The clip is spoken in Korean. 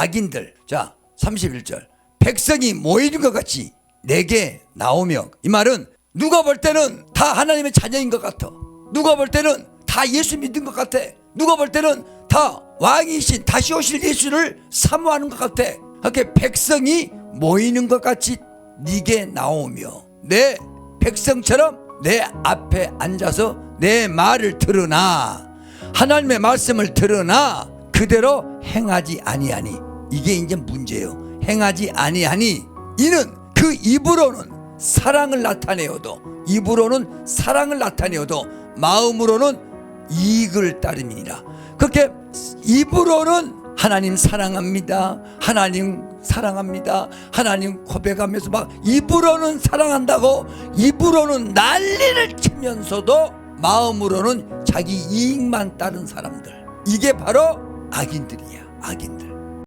악인들. 자, 31절. 백성이 모이는 것 같이 내게 나오며 이 말은 누가 볼 때는 다 하나님의 자녀인 것 같아. 누가 볼 때는 다 예수 믿는 것 같아. 누가 볼 때는 다 왕이신 다시 오실 예수를 사모하는 것 같아. 그렇게 백성이 모이는 것 같이 네게 나오며 내 백성처럼 내 앞에 앉아서 내 말을 들으나 하나님의 말씀을 들으나 그대로 행하지 아니하니 이게 이제 문제예요. 행하지 아니하니 이는 그 입으로는 사랑을 나타내어도 입으로는 사랑을 나타내어도 마음으로는 이익을 따름이니라. 그렇게 입으로는 하나님 사랑합니다. 하나님 사랑합니다. 하나님 고백하면서 막 입으로는 사랑한다고 입으로는 난리를 치면서도 마음으로는 자기 이익만 따른 사람들. 이게 바로 악인들이야. 악인들.